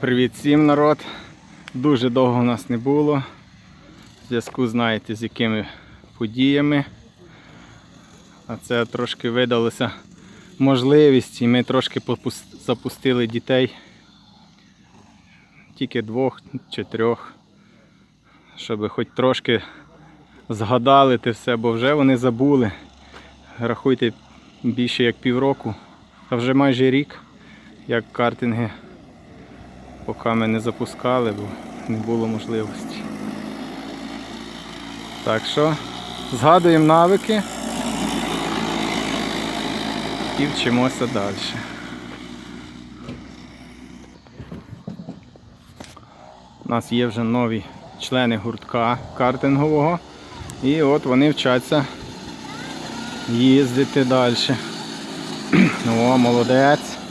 Привіт всім народ. Дуже довго нас не було. В зв'язку знаєте з якими подіями. А це трошки видалося можливість і ми трошки запустили дітей. Тільки двох чи трьох. Щоб хоч трошки згадали те все, бо вже вони забули. Рахуйте більше як півроку, а вже майже рік, як картинги поки ми не запускали, бо не було можливості. Так що згадуємо навики і вчимося далі. У нас є вже нові члени гуртка картингового. І от вони вчаться їздити далі. О, молодець.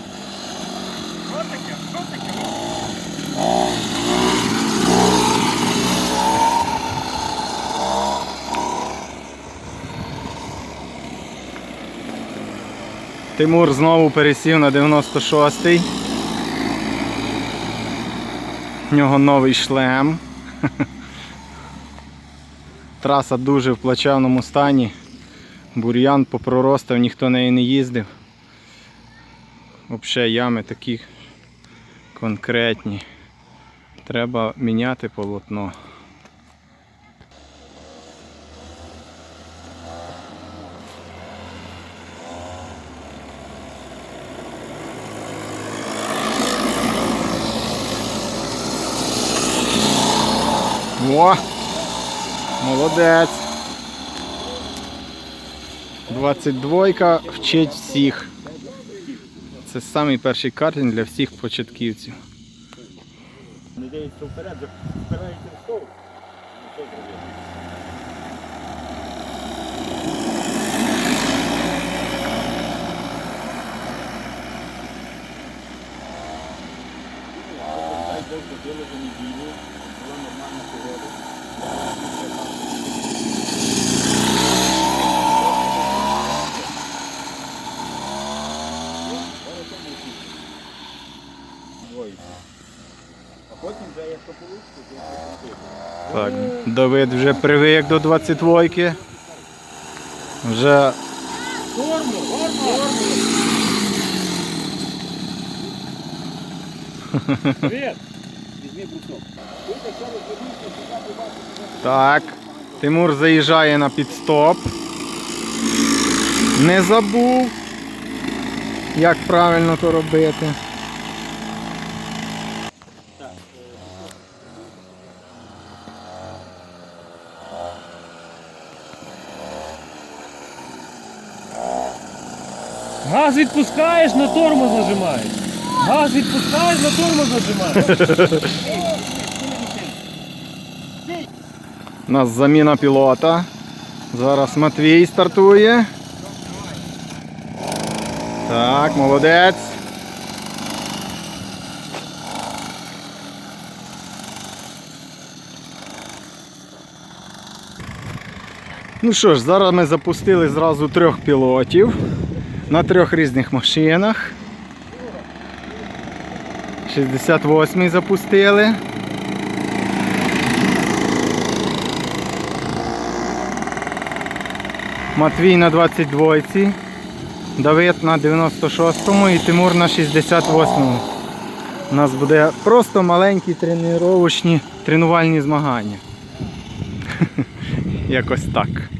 Тимур знову пересів на 96-й. В нього новий шлем. Траса дуже в плачевному стані. Бур'ян попроростав, ніхто нею не їздив. Взагалі ями такі конкретні. Треба міняти полотно. О! Молодець. 22 вчить всіх. Це самий перший картинг для всіх початківців. Не дивиться вперед, впирається в стовп. Ну, що А потім вже якщо вийде, то. Так, Давид вже привик до 22-ки. Вже Форму, форму, Привіт! Так. Тимур заїжджає на підстоп. Не забув, як правильно то робити. Газ відпускаєш, на тормоз нажимаєш. Газ відпускаєш, на тормоз нажимаєш. У нас заміна пілота. Зараз Матвій стартує. Так, молодець. Ну що ж, зараз ми запустили зразу трьох пілотів на трьох різних машинах. 68-й запустили. Матвій на 22-ці, Давид на 96-му і Тимур на 68-му. У нас буде просто маленькі тренувальні змагання. Якось так.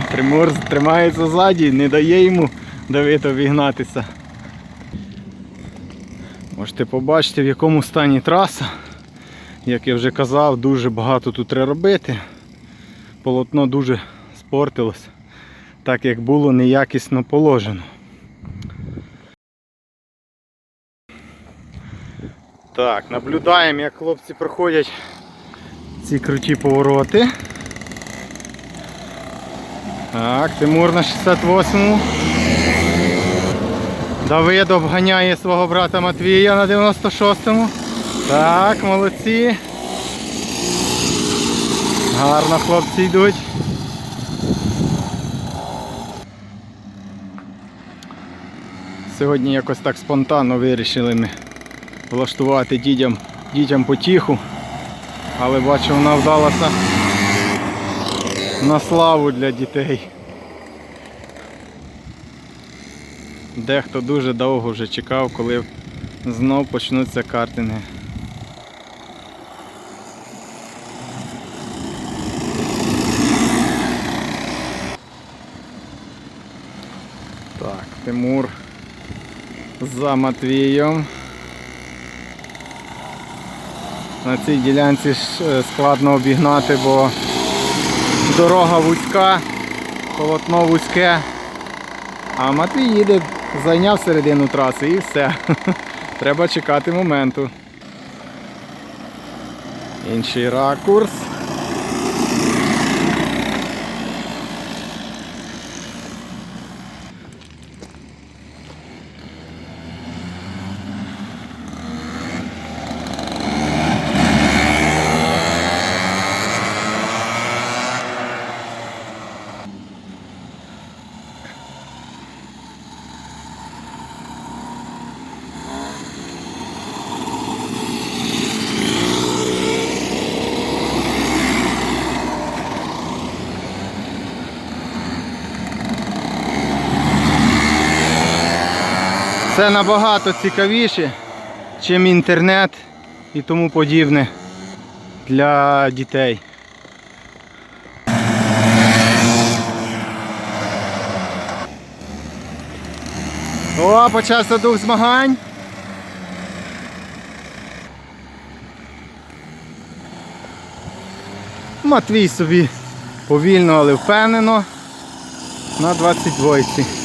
Тимур тримається ззаді, не дає йому Давид обігнатися. Можете побачити, в якому стані траса. Як я вже казав, дуже багато тут треба робити. Полотно дуже спортилось, так як було неякісно положено. Так, наблюдаємо, як хлопці проходять ці круті повороти. Так, Тимур на 68-му. Давид обганяє свого брата Матвія на 96-му. Так, молодці. Гарно хлопці йдуть. Сьогодні якось так спонтанно вирішили ми влаштувати дітям, дітям потіху. Але бачу, вона вдалася на славу для дітей. Дехто дуже довго вже чекав, коли знов почнуться картинги. Так, Тимур за Матвієм. На цій ділянці е, складно обігнати, бо дорога вузька, полотно вузьке. А Матвій їде, зайняв середину траси і все. Треба чекати моменту. Інший ракурс. Це набагато цікавіше, чим інтернет і тому подібне для дітей. О, почався дух змагань. Матвій собі повільно, але впевнено на 22.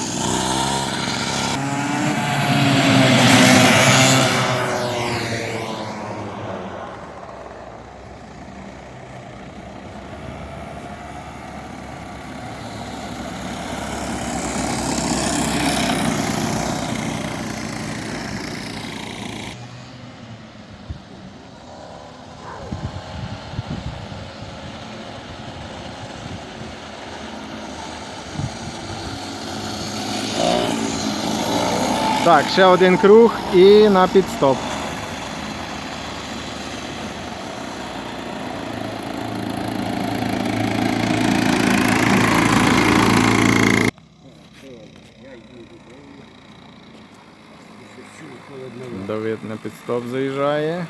Так, ще один круг і на підстоп. Давид на підстоп заїжджає.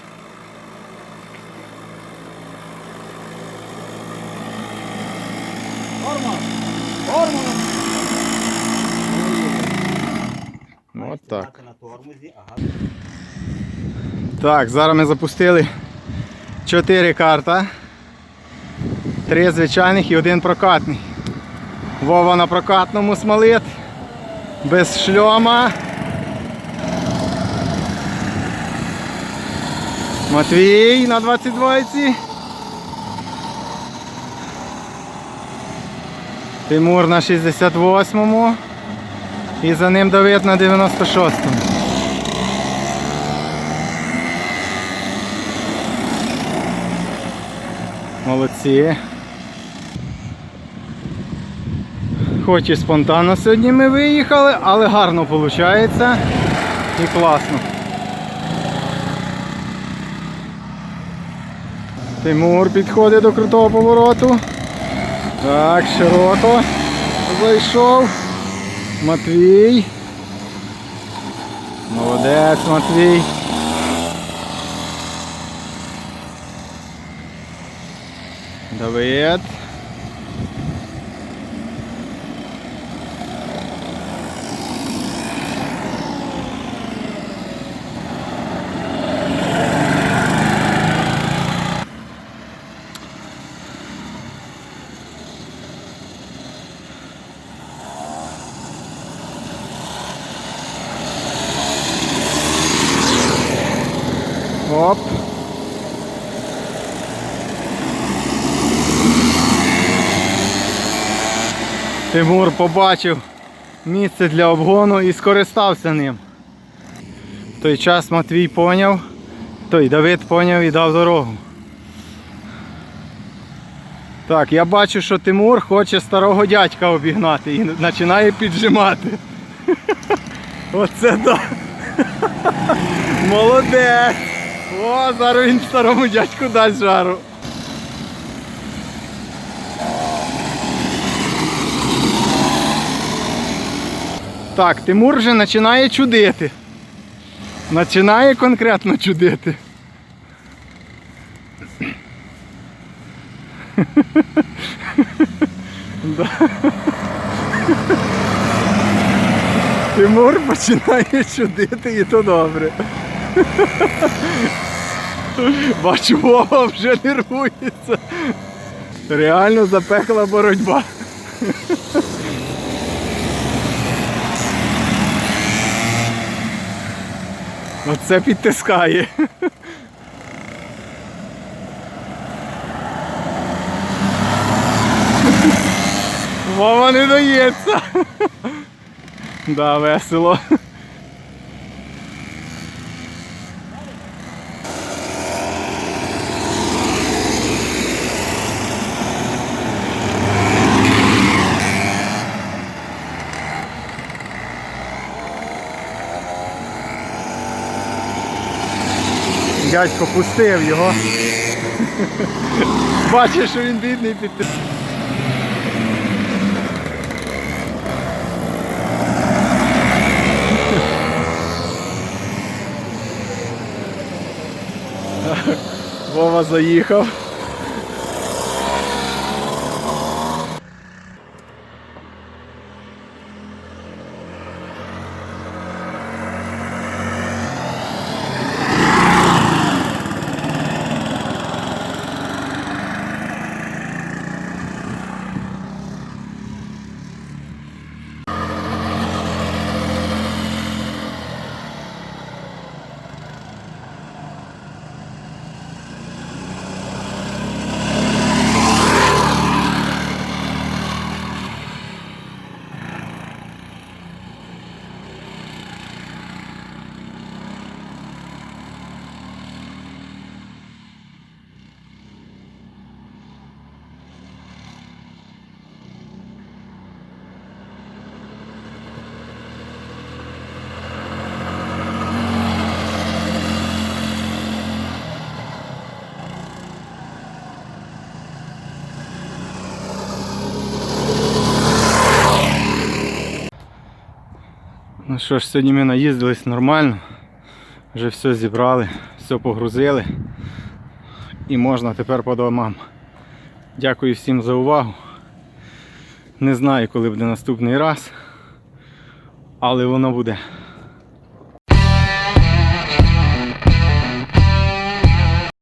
Так. На тормозі, ага. Так, зараз ми запустили 4 карта. Три звичайних і один прокатний. Вова на прокатному смолит. Без шльома. Матвій на 22. Тимур на 68-му. І за ним Давид на 96-му. Молодці. Хоч і спонтанно сьогодні ми виїхали, але гарно виходить і класно. Тимур підходить до крутого повороту. Так, широко зайшов. Матвій. Молодець, Матвій. Давид. Тимур побачив місце для обгону і скористався ним. В той час Матвій поняв, той Давид поняв і дав дорогу. Так, я бачу, що Тимур хоче старого дядька обігнати і починає піджимати. Оце да. Молодець! О, зараз він старому дядьку дасть жару. Так, Тимур вже починає чудити. Починає конкретно чудити. Тимур починає чудити і то добре. Бачу, Вова вже нервується. Реально запекла боротьба. Оце підтискає. Мама не дається. Да, весело. Дядько пустив його. Бачиш, що він бідний під. Вова заїхав. Ну що ж, сьогодні ми наїздились нормально. Вже все зібрали, все погрузили. І можна тепер по домам. Дякую всім за увагу. Не знаю, коли буде наступний раз, але воно буде.